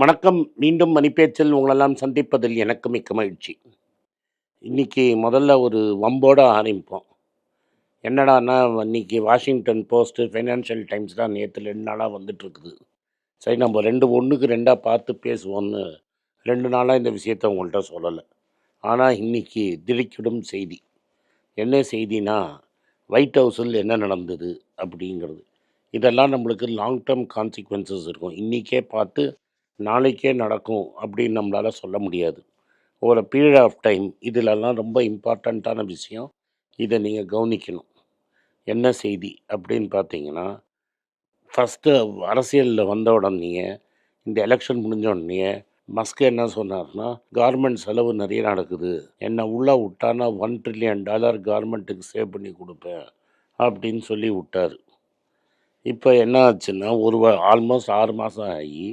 வணக்கம். மீண்டும் மணிப்பேச்சில் உங்களெல்லாம் சந்திப்பதில் எனக்கு மிக்க மகிழ்ச்சி. இன்றைக்கி முதல்ல ஒரு வம்போட ஆரம்பிப்போம். என்னடான்னா இன்னைக்கு வாஷிங்டன் போஸ்ட்டு ஃபைனான்ஷியல் டைம்ஸ் தான் நேற்று ரெண்டு நாளாக வந்துட்டுருக்குது சரி நம்ம ரெண்டு ஒன்றுக்கு ரெண்டாக பார்த்து பேசுவோம்னு ரெண்டு நாளாக இந்த விஷயத்த உங்கள்கிட்ட சொல்லலை. ஆனால் இன்னைக்கு திடுக்கிடும் செய்தி. என்ன செய்தினா ஒயிட் ஹவுஸில் என்ன நடந்தது அப்படிங்கிறது. இதெல்லாம் நம்மளுக்கு லாங் டேர்ம் கான்சிக்வன்சஸ் இருக்கும். இன்றைக்கே பார்த்து நாளைக்கே நடக்கும் அப்படின்னு நம்மளால் சொல்ல முடியாது. ஒரு பீரியட் ஆஃப் டைம் இதிலெல்லாம் ரொம்ப இம்பார்ட்டண்ட்டான விஷயம். இதை நீங்கள் கவனிக்கணும். என்ன செய்தி அப்படின்னு பார்த்தீங்கன்னா ஃபஸ்ட்டு அரசியலில் வந்த உடனேயே இந்த எலெக்ஷன் முடிஞ்ச உடனேயே மஸ்க் என்ன சொன்னார்னா கார்மெண்ட் செலவு நிறைய நடக்குது. என்னை உள்ளே விட்டானா ஒன் ட்ரில்லியன் டாலர் கார்மெண்ட்டுக்கு சேவ் பண்ணி கொடுப்பேன் அப்படின்னு சொல்லி விட்டார். இப்போ என்ன ஆச்சுன்னா ஒரு ஆல்மோஸ்ட் ஆறு மாதம் ஆகி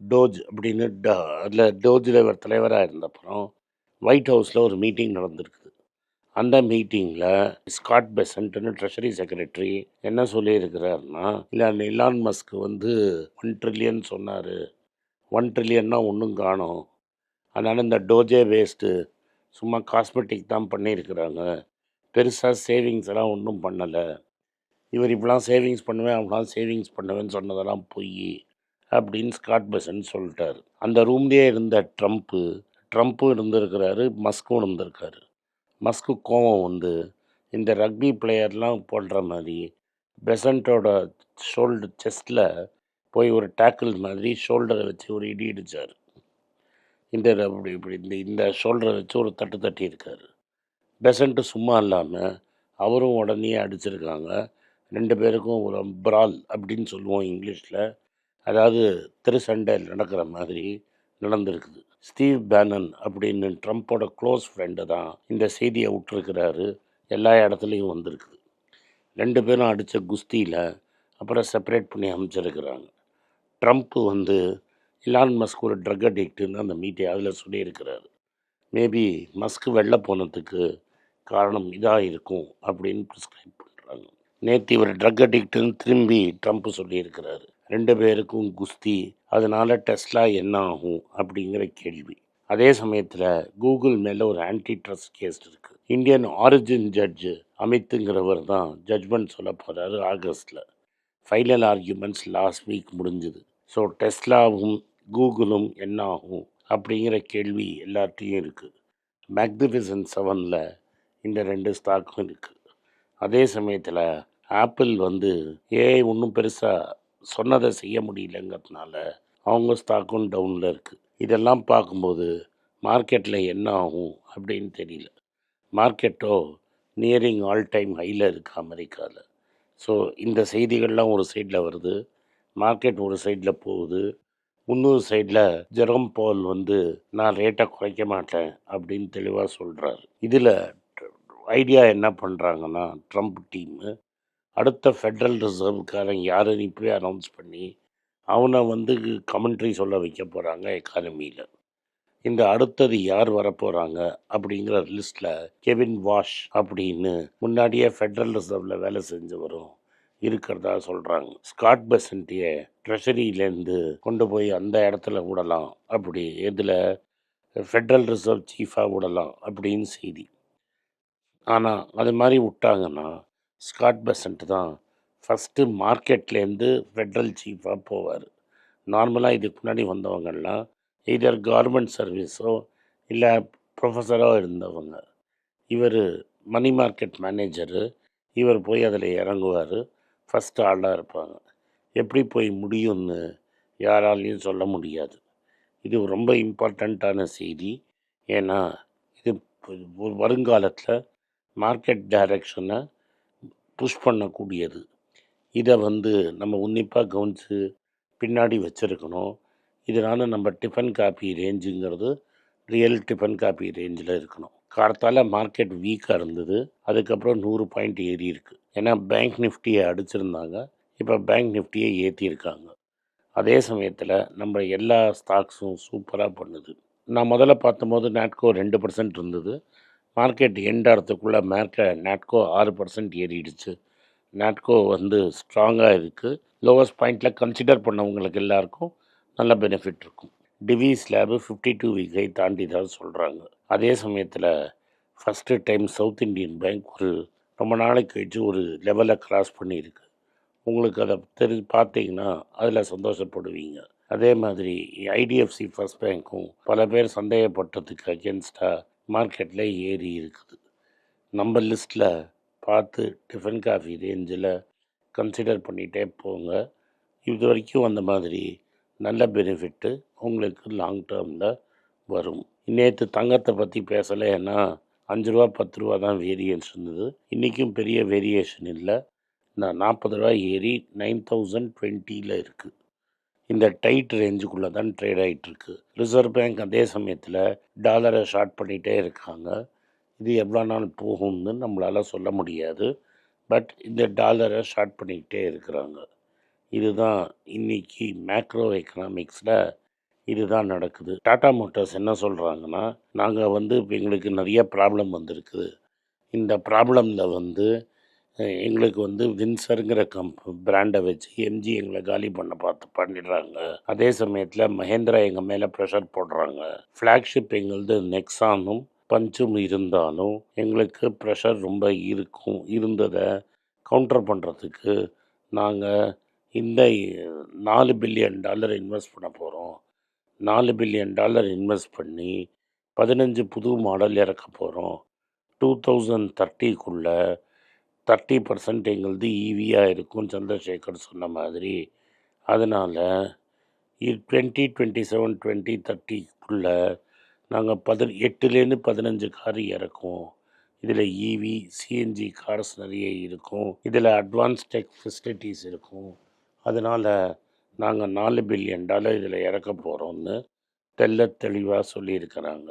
டோஜ் அப்படின்னு ட அதில் டோஜில் இவர் தலைவராக இருந்தப்புறம் ஒயிட் ஹவுஸில் ஒரு மீட்டிங் நடந்திருக்குது அந்த மீட்டிங்கில் ஸ்காட் பெசன்ட்னு ட்ரெஷரி செக்ரட்டரி என்ன சொல்லியிருக்கிறாருன்னா இல்லை இலான் மஸ்க் வந்து ஒன் ட்ரில்லியன் சொன்னார். ஒன் ட்ரில்லியன்னா ஒன்றும் காணோம். அதனால் இந்த டோஜே வேஸ்ட்டு சும்மா காஸ்மெட்டிக் தான் பண்ணியிருக்கிறாங்க. பெருசாக சேவிங்ஸ் எல்லாம் ஒன்றும் பண்ணலை. இவர் இப்படிலாம் சேவிங்ஸ் பண்ணுவேன் அப்படிலாம் சேவிங்ஸ் பண்ணுவேன்னு சொன்னதெல்லாம் பொய். அப்படின்னு ஸ்காட் பெசன் சொல்லிட்டாரு. அந்த ரூம்லேயே இருந்த ட்ரம்ப்பு ட்ரம்ப்பும் இருந்திருக்கிறாரு மஸ்கும் இருந்திருக்காரு. மஸ்க்கு கோவம் வந்து இந்த ரக்பி பிளேயர்லாம் போடுற மாதிரி பெசண்ட்டோட ஷோல்டர் செஸ்ட்டில் போய் ஒரு டேக்கிள் மாதிரி ஷோல்டரை வச்சு ஒரு இடி இடித்தார் இந்த அப்படி இப்படி இந்த இந்த ஷோல்டரை வச்சு ஒரு தட்டு தட்டி இருக்கார். பெசண்ட்டு சும்மா இல்லாமல் அவரும் உடனே அடிச்சிருக்காங்க. ரெண்டு பேருக்கும் ஒரு பிரால் அப்படின்னு சொல்லுவோம் இங்கிலீஷில். அதாவது திருசண்டையில் நடக்கிற மாதிரி நடந்திருக்குது. ஸ்டீவ் பேனன் அப்படின்னு ட்ரம்ப்போட க்ளோஸ் ஃப்ரெண்டு தான் இந்த செய்தியை விட்டுருக்கிறாரு. எல்லா இடத்துலையும் வந்திருக்குது. ரெண்டு பேரும் அடித்த குஸ்தியில் அப்புறம் செப்பரேட் பண்ணி அமைச்சிருக்கிறாங்க. ட்ரம்ப்பு வந்து இலான் மஸ்க் ஒரு ட்ரக் அடிக்ட்டுன்னு அந்த மீட்டை அதில் சொல்லியிருக்கிறாரு. மேபி மஸ்க் வெளில போனதுக்கு காரணம் இதாக இருக்கும் அப்படின்னு ப்ரிஸ்கிரைப் பண்ணுறாங்க நேற்று இவர் ட்ரக் அடிக்ட்டுன்னு திரும்பி ட்ரம்ப் சொல்லியிருக்கிறாரு. ரெண்டு பேருக்கும் குஸ்தி அதனால டெஸ்லா என்ன ஆகும் அப்படிங்கிற கேள்வி. அதே சமயத்தில் கூகுள் மேலே ஒரு ஆன்டி ட்ரஸ்ட் கேஸ் இருக்குது இந்தியன் ஆரிஜின் ஜட்ஜு அமித்துங்கிறவர் தான் ஜட்ஜ்மெண்ட் சொல்ல போகிறாரு ஆகஸ்டில். ஃபைனல் ஆர்கியூமெண்ட்ஸ் லாஸ்ட் வீக் முடிஞ்சுது. ஸோ டெஸ்லாவும் கூகுளும் என்ன ஆகும் அப்படிங்கிற கேள்வி எல்லாத்தையும் இருக்குது மேக்னிஃபிசன் செவனில் இந்த ரெண்டு ஸ்டாக்கும் இருக்குது அதே சமயத்தில் ஆப்பிள் வந்து ஏஐ ஒன்றும் பெருசாக சொன்னதை செய்ய முடியலங்கிறதுனால அவங்க ஸ்டாக்கும் டவுனில் இருக்குது இதெல்லாம் பார்க்கும்போது மார்க்கெட்டில் என்ன ஆகும் அப்படின்னு தெரியல. மார்க்கெட்டோ நியரிங் ஆல் டைம் ஹையில் இருக்குது அமெரிக்காவில் ஸோ இந்த செய்திகள்லாம் ஒரு சைடில் வருது. மார்க்கெட் ஒரு சைடில் போகுது. இன்னொரு சைடில் ஜெரம் பால் வந்து நான் ரேட்டை குறைக்க மாட்டேன் அப்படின்னு தெளிவாக சொல்கிறாரு இதில் ஐடியா என்ன பண்ணுறாங்கன்னா ட்ரம்ப் டீமு அடுத்த ஃபெட்ரல் ரிசர்வ்காரன் யாருன்னு இப்போயே அனௌன்ஸ் பண்ணி அவனை வந்து கமெண்ட்ரி சொல்ல வைக்க போகிறாங்க எக்கானமியில் இந்த அடுத்தது யார் வரப்போகிறாங்க அப்படிங்கிற லிஸ்ட்டில் கெவின் வாஷ் அப்படின்னு முன்னாடியே ஃபெட்ரல் ரிசர்வில் வேலை செஞ்சவரும் இருக்கிறதா சொல்கிறாங்க ஸ்காட் பெசன்ட்டியை ட்ரெஷரியிலேருந்து கொண்டு போய் அந்த இடத்துல விடலாம் அப்படி இதில் ஃபெட்ரல் ரிசர்வ் சீஃபாக விடலாம் அப்படின்னு செய்தி. ஆனால் அது மாதிரி விட்டாங்கன்னா ஸ்காட் பெசன்ட் தான். ஃபஸ்ட்டு மார்க்கெட்லேருந்து ஃபெட்ரல் சீஃபாக போவார். நார்மலாக இதுக்கு முன்னாடி வந்தவங்கள்லாம் எய்தர் கவர்மெண்ட் சர்வீஸோ இல்லை ப்ரொஃபஸரோ இருந்தவங்க. இவர் மணி மார்க்கெட் மேனேஜரு இவர் போய் அதில் இறங்குவார். ஃபஸ்ட் ஆளாக இருப்பாங்க. எப்படி போய் முடியும்னு யாராலையும் சொல்ல முடியாது. இது ரொம்ப இம்பார்ட்டண்ட்டான செய்தி. ஏன்னா இது ஒரு வருங்காலத்தில் மார்க்கெட் டைரக்ஷனை புஷ் பண்ணக்கூடியது. இதை வந்து நம்ம உன்னிப்பாக கவனித்து பின்னாடி வச்சுருக்கணும். இதனால் நம்ம டிஃபன் காப்பி ரேஞ்சுங்கிறது ரியல் டிஃபன் காப்பி ரேஞ்சில் இருக்கணும். காலத்தால் மார்க்கெட் வீக்காக இருந்தது. அதுக்கப்புறம் நூறு பாயிண்ட் ஏறி இருக்குது ஏன்னா பேங்க் நிஃப்டியை அடிச்சிருந்தாங்க. இப்போ பேங்க் நிஃப்டியை ஏற்றியிருக்காங்க அதே சமயத்தில் நம்ம எல்லா ஸ்டாக்ஸும் சூப்பராக பண்ணுது. நான் முதல்ல பார்த்தபோது நாட்கோ ரெண்டு பர்சன்ட் இருந்தது. மார்க்கெட் எண்ட் ஆகிறதுக்குள்ளே மேற்க நாட்கோ ஆறு பர்சன்ட் ஏறிடுச்சு. நாட்கோ வந்து ஸ்ட்ராங்காக இருக்குது லோவஸ்ட் பாயிண்டில் கன்சிடர் பண்ணவங்களுக்கு எல்லாருக்கும் நல்ல பெனிஃபிட் இருக்கும். டிவி ஸ்லாபு ஃபிஃப்டி டூ வீக்கை தாண்டி தான் சொல்கிறாங்க அதே சமயத்தில் first time south Indian bank ஒரு ரொம்ப நாளைக்கு கழிச்சு ஒரு லெவலை கிராஸ் பண்ணியிருக்கு. உங்களுக்கு அதை தெரி பார்த்தீங்கன்னா அதில் சந்தோஷப்படுவீங்க. அதே மாதிரி ஐடிஎஃப்சி ஃபர்ஸ்ட் பேங்க்கும் பல பேர் சந்தேகப்பட்டதுக்கு அகேன்ஸ்டாக மார்க்கெட்டில் ஏறி இருக்குது. நம்ம லிஸ்ட்டில் பார்த்து டிஃபன் காஃபி ரேஞ்சில் கன்சிடர் பண்ணிகிட்டே போங்க. இது வரைக்கும் அந்த மாதிரி நல்ல பெனிஃபிட்டு உங்களுக்கு லாங் டேர்மில் வரும். நேற்று தங்கத்தை பற்றி பேசலை ஏன்னா அஞ்சு ரூபா பத்து ரூபா தான் வேரியன்ஸ் இருந்தது. இன்றைக்கும் பெரிய வேரியேஷன் இல்லை. நான் நாற்பது ரூபா ஏறி நைன் தௌசண்ட் டுவெண்ட்டியில் இருக்குது இந்த டைட் ரேஞ்சுக்குள்ளே தான் ட்ரேட் ஆகிட்டுருக்கு ரிசர்வ் பேங்க் அதே சமயத்தில் டாலரை ஷார்ட் பண்ணிகிட்டே இருக்காங்க. இது எவ்வளோ நாள் போகும்னு நம்மளால் சொல்ல முடியாது. பட் இந்த டாலரை ஷார்ட் பண்ணிக்கிட்டே இருக்கிறாங்க. இதுதான் இன்னைக்கு மேக்ரோ எக்கனாமிக்ஸில் இதுதான் நடக்குது. டாடா மோட்டார்ஸ் என்ன சொல்கிறாங்கன்னா நாங்கள் வந்து இப்போ எங்களுக்கு நிறைய ப்ராப்ளம் வந்திருக்குது இந்த ப்ராப்ளமில் வந்து எங்களுக்கு வந்து வின்சருங்கிற கம்ப் பிராண்டை வச்சு எம்ஜி எங்களை காலி பண்ண பார்த்து பண்ணிடுறாங்க. அதே சமயத்தில் மஹேந்திரா எங்கள் மேலே ப்ரெஷர் போடுறாங்க. ஃப்ளாக்ஷிப் எங்களது நெக்ஸானும் பஞ்சும் இருந்தாலும் எங்களுக்கு ப்ரெஷர் ரொம்ப இருக்கும். இருந்ததை கவுண்டர் பண்ணுறதுக்கு நாங்கள் இந்த நாலு பில்லியன் டாலர் இன்வெஸ்ட் பண்ண போகிறோம் நாலு பில்லியன் டாலர் இன்வெஸ்ட் பண்ணி பதினஞ்சு புது மாடல் இறக்க போகிறோம் டூ தௌசண்ட் தேர்ட்டிக்குள்ளே தேர்ட்டி பர்சன்ட் எங்களது ஈவியாக e இருக்கும் சந்திரசேகர் சொன்ன மாதிரி. அதனால் டுவெண்ட்டி டுவெண்ட்டி செவன் டுவெண்ட்டி தேர்ட்டிக்குள்ளே நாங்கள் பதி எட்டுலேருந்து பதினஞ்சு கார் இறக்குவோம் இதில் ஈவி சிஎன்ஜி கார்ஸ் நிறைய இருக்கும். இதில் அட்வான்ஸ் டெக் ஃபெசிலிட்டிஸ் இருக்கும். அதனால் நாங்கள் நாலு பில்லியன் டாலர் இதில் இறக்க போகிறோம்னு தெல்ல தெளிவாக சொல்லியிருக்கிறாங்க.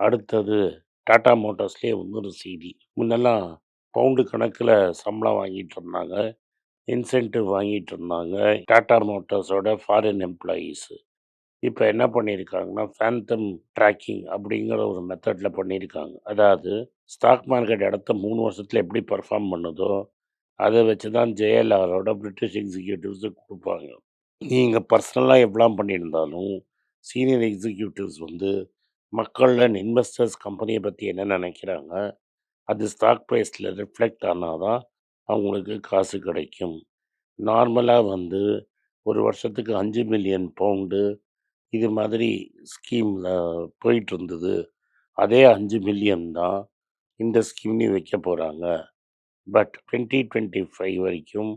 அடுத்தது டாடா மோட்டார்ஸ்லேயே இன்னொரு செய்தி முன்னெல்லாம் பவுண்டு கணக்கில் சம்பளம் வாங்கிட்டு இருந்தாங்க. இன்சென்டிவ் வாங்கிட்டு இருந்தாங்க. டாடா மோட்டார்ஸோட ஃபாரின் எம்ப்ளாயீஸு இப்போ என்ன பண்ணியிருக்காங்கன்னா ஃபேந்தம் ட்ராக்கிங் அப்படிங்கிற ஒரு மெத்தடில் பண்ணியிருக்காங்க அதாவது ஸ்டாக் மார்க்கெட் இடத்த மூணு வருஷத்தில் எப்படி பர்ஃபார்ம் பண்ணுதோ அதை வச்சு தான் ஜேஎல்ஆரோட பிரிட்டிஷ் எக்ஸிக்யூட்டிவ்ஸுக்கு கொடுப்பாங்க. நீங்கள் பர்சனலாக எவ்வளோ பண்ணியிருந்தாலும் சீனியர் எக்ஸிக்யூட்டிவ்ஸ் வந்து மக்கள் அண்ட் இன்வெஸ்டர்ஸ் கம்பெனியை பற்றி என்ன நினைக்கிறாங்க அது ஸ்டாக் ப்ரைஸில் ரிஃப்ளெக்ட் ஆனால் தான் அவங்களுக்கு காசு கிடைக்கும். நார்மலாக வந்து ஒரு வருஷத்துக்கு அஞ்சு மில்லியன் பவுண்டு இது மாதிரி ஸ்கீமில் போயிட்டு இருந்தது அதே அஞ்சு மில்லியன் தான் இந்த ஸ்கீம்லையும் வைக்க போகிறாங்க பட் டுவெண்ட்டி டுவெண்ட்டி ஃபைவ் வரைக்கும்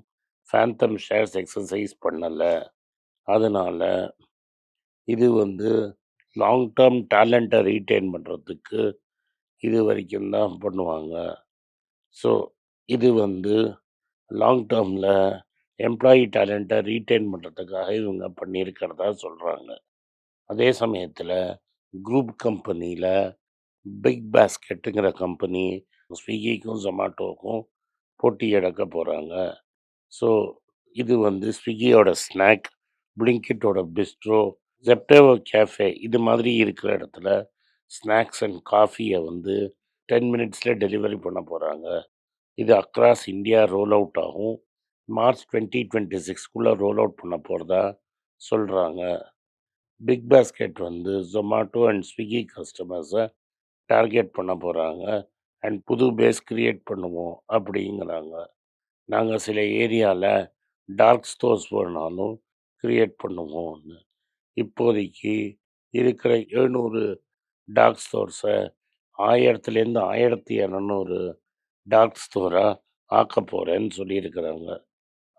ஃபேந்தம் ஷேர்ஸ் எக்ஸசைஸ் பண்ணலை. அதனால் இது வந்து லாங் டேர்ம் டேலண்ட்டை ரீட்டைன் பண்ணுறதுக்கு இது வரைக்கும் தான் பண்ணுவாங்க. ஸோ இது வந்து லாங் டேர்மில் எம்ப்ளாயி டேலண்ட்டை ரீட்டைன் பண்ணுறதுக்காக இவங்க பண்ணியிருக்கிறதா சொல்கிறாங்க அதே சமயத்தில் குரூப் கம்பெனியில் பிக் பாஸ்கெட்டுங்கிற கம்பெனி ஸ்விக்கிக்கும் ஜொமேட்டோக்கும் போட்டி எடுக்க போகிறாங்க ஸோ இது வந்து ஸ்விக்கியோட ஸ்நாக் பிளிங்கிட்டோட பிஸ்ட்ரோ ஜெப்டேவோ கேஃபே இது மாதிரி இருக்கிற இடத்துல ஸ்நாக்ஸ் அண்ட் காஃபியை வந்து டென் மினிட்ஸில் டெலிவரி பண்ண போகிறாங்க இது அக்ராஸ் இந்தியா ரோல் அவுட் ஆகும். மார்ச் டுவெண்ட்டி டுவெண்ட்டி சிக்ஸ்க்குள்ளே ரோல் அவுட் பண்ண போகிறதா சொல்கிறாங்க பிக் பாஸ்கெட் வந்து ஜொமாட்டோ அண்ட் ஸ்விக்கி கஸ்டமர்ஸை டார்கெட் பண்ண போகிறாங்க அண்ட் புது பேஸ் க்ரியேட் பண்ணுவோம் அப்படிங்கிறாங்க. நாங்கள் சில ஏரியாவில் டார்க் ஸ்டோர்ஸ் வேணாலும் க்ரியேட் பண்ணுவோம்னு. இப்போதைக்கு இருக்கிற எழுநூறு டாக் ஸ்டோர்ஸை ஆயிரத்துலேருந்து ஆயிரத்தி இரநூறு டாக் ஸ்டோராக ஆக்க போகிறேன்னு சொல்லியிருக்கிறாங்க.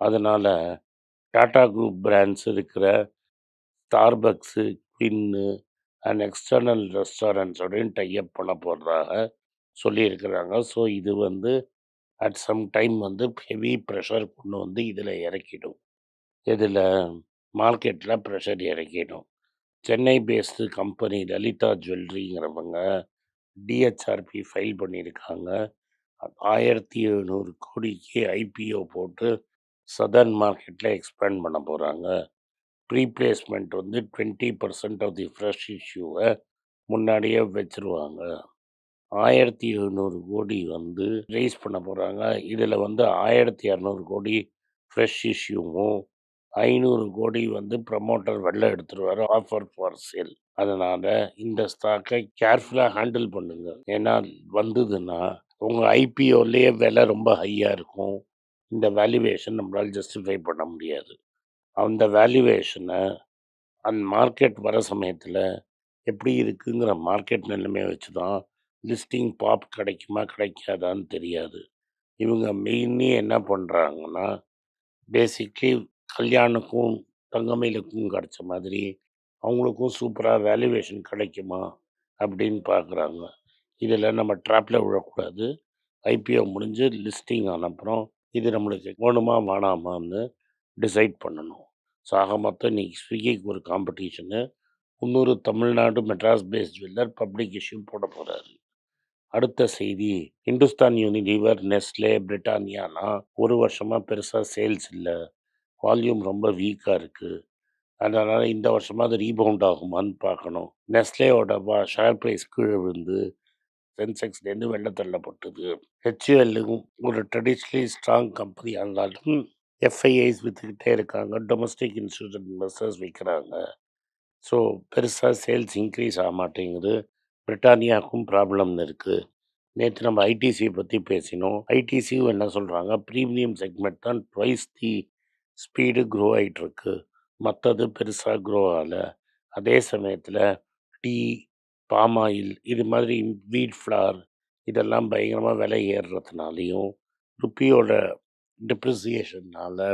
அதனால் டாடா குரூப் பிராண்ட்ஸ் இருக்கிற ஸ்டார்பக்ஸு குவின்னு அண்ட் எக்ஸ்டர்னல் ரெஸ்டாரண்ட்ஸோடையும் டைப் பண்ண போடுறாங்க சொல்லியிருக்கிறாங்க. ஸோ இது வந்து அட் சம் டைம் வந்து ஹெவி ப்ரெஷர் கொண்டு வந்து இதில் இறக்கிடும். இதில் மார்க்கெட்டில் ப்ரெஷர் இறக்கிடும். Chennai based company Lalitha ஜுவல்லரிங்கிறவங்க D H R P file பண்ணியிருக்காங்க. ஆயிரத்தி எழுநூறு கோடிக்கு ஐபிஓ போட்டு சதர்ன் மார்க்கெட்டில் எக்ஸ்பேண்ட் பண்ண போகிறாங்க ப்ரீப்ளேஸ்மெண்ட் வந்து twenty percent of the fresh இஷ்யூவை முன்னாடியே வச்சுருவாங்க. ஆயிரத்தி எழுநூறு கோடி வந்து ரைஸ் பண்ண போகிறாங்க இதில் வந்து ஆயிரத்தி இரநூறு கோடி ஃப்ரெஷ் இஷ்யூவும் ஐநூறு கோடி வந்து ப்ரமோட்டர் வெளில எடுத்துருவார் ஆஃபர் ஃபார் சேல் அதனால் இந்த ஸ்டாக்கை கேர்ஃபுல்லாக ஹேண்டில் பண்ணுங்க. ஏன்னா வந்ததுன்னா உங்கள் ஐபிஓலேயே விலை ரொம்ப ஹையாக இருக்கும். இந்த வேல்யூவேஷன் நம்மளால் ஜஸ்டிஃபை பண்ண முடியாது. அந்த வேல்யூவேஷனை அந்த மார்க்கெட் வர சமயத்தில் எப்படி இருக்குங்கிற மார்க்கெட் நிலைமையை வச்சு தான் லிஸ்டிங் பாப் கிடைக்குமா கிடைக்காதான்னு தெரியாது. இவங்க மெயின்லி என்ன பண்ணுறாங்கன்னா பேசிக்லி கல்யாணுக்கும் தங்கமயிலுக்கும் கிடைச்ச மாதிரி அவங்களுக்கும் சூப்பராக வேல்யூவேஷன் கிடைக்குமா அப்படின்னு பார்க்குறாங்க. இதில் நம்ம ட்ராப்பில் விழக்கூடாது. ஐபிஓ முடிஞ்சு லிஸ்டிங் ஆனப்புறம் இது நம்மளுக்கு வேணுமா வேணாமான்னு டிசைட் பண்ணணும். ஸோ ஆக மொத்தம் இன்னைக்கு ஸ்விக்கிக்கு ஒரு காம்படிஷனு முந்நூறு Tamil Nadu Madras based jeweller public issue போட போகிறாரு அடுத்த செய்தி இந்துஸ்தான் யூனிலீவர் நெஸ்லே பிரிட்டானியானா ஒரு வருஷமாக பெருசாக சேல்ஸ் இல்லை. வால்யூம் ரொம்ப வீக்காக இருக்குது அதனால் இந்த வருஷமாக அது ரீபவுண்ட் ஆகுமான்னு பார்க்கணும். நெஸ்லேயோட பா ஷேர் ப்ரைஸ் கீழே விழுந்து சென்செக்ஸ்லேருந்து வெள்ள தள்ளப்பட்டது ஹெச்யூஎல்லும் ஒரு ட்ரெடிஷ்னலி ஸ்ட்ராங் கம்பெனி இருந்தாலும் எஃப்ஐஐஸ் விற்றுக்கிட்டே இருக்காங்க. டொமஸ்டிக் இன்ஸ்டியூஷன் இன்வெஸ்டர்ஸ் விற்கிறாங்க ஸோ பெருசாக சேல்ஸ் இன்க்ரீஸ் ஆக மாட்டேங்குது. பிரிட்டானியாவுக்கும் ப்ராப்ளம்னு இருக்குது நேற்று நம்ம ஐடிசி பற்றி பேசினோம். ஐடிசியும் என்ன சொல்கிறாங்க ப்ரீமியம் செக்மெண்ட் தான் ட்வைஸ் தி ஸ்பீடு க்ரோ ஆகிட்டுருக்கு மற்றது பெருசாக க்ரோ ஆகலை. அதே சமயத்தில் டீ பாம் ஆயில் இது மாதிரி வீட் ஃப்ளார் இதெல்லாம் பயங்கரமாக விலை ஏறுறதுனாலையும் ருப்பியோட டிப்ரிசியேஷனால்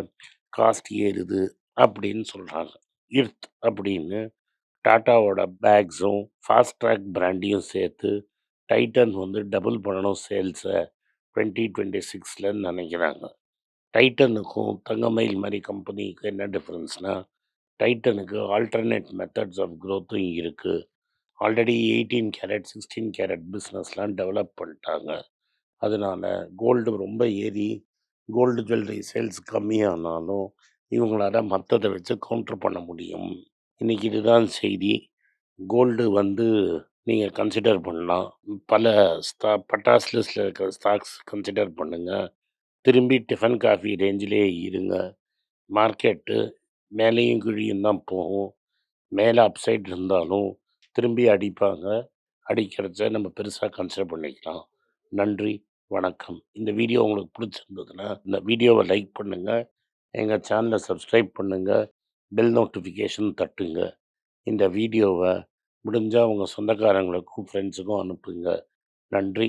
காஸ்ட் ஏறுது அப்படின்னு சொல்கிறாங்க இர்த் அப்படின்னு டாட்டாவோட பேக்ஸும் ஃபாஸ்ட் ட்ராக் பிராண்டியும் சேர்த்து டைட்டன் வந்து டபுள் பண்ணணும் சேல்ஸை டுவெண்ட்டி டுவெண்ட்டி சிக்ஸில் நினைக்கிறாங்க. டைட்டனுக்கும் தங்கமயில் மாதிரி கம்பெனிக்கும் என்ன டிஃப்ரென்ஸ்னால் டைட்டனுக்கு ஆல்டர்னேட் மெத்தட்ஸ் ஆஃப் க்ரோத்தும் இருக்குது already eighteen carat sixteen carat பிஸ்னஸ்லாம் develop பண்ணிட்டாங்க. அதனால் கோல்டு ரொம்ப ஏறி கோல்டு ஜுவல்லரி சேல்ஸ் கம்மியானாலும் இவங்களால மற்றதை வச்சு கவுண்டர் பண்ண முடியும். இன்றைக்கி இதுதான் செய்தி. கோல்டு வந்து நீங்கள் கன்சிடர் பண்ணலாம். பல ஸ்டா பட்டாஸ் இருக்கிற ஸ்டாக்ஸ் கன்சிடர் பண்ணுங்கள் திரும்பி டிஃபன் காஃபி ரேஞ்சிலே இருங்க. மார்க்கெட்டு மேலேயும் கீழியும் தான் போகும். மேலே அப்சைட் இருந்தாலும் திரும்பி அடிப்பாங்க. அடிக்கிறத நம்ம பெருசாக கன்சிடர் பண்ணிக்கலாம். நன்றி வணக்கம். இந்த வீடியோ உங்களுக்கு பிடிச்சிருந்ததுன்னா இந்த வீடியோவை லைக் பண்ணுங்கள் எங்கள் சேனலை சப்ஸ்கிரைப் பண்ணுங்கள் பெல் நோட்டிஃபிகேஷன் தட்டுங்க. இந்த வீடியோவை முடிஞ்சால் உங்கள் சொந்தக்காரங்களுக்கும் ஃப்ரெண்ட்ஸுக்கும் அனுப்புங்க. நன்றி.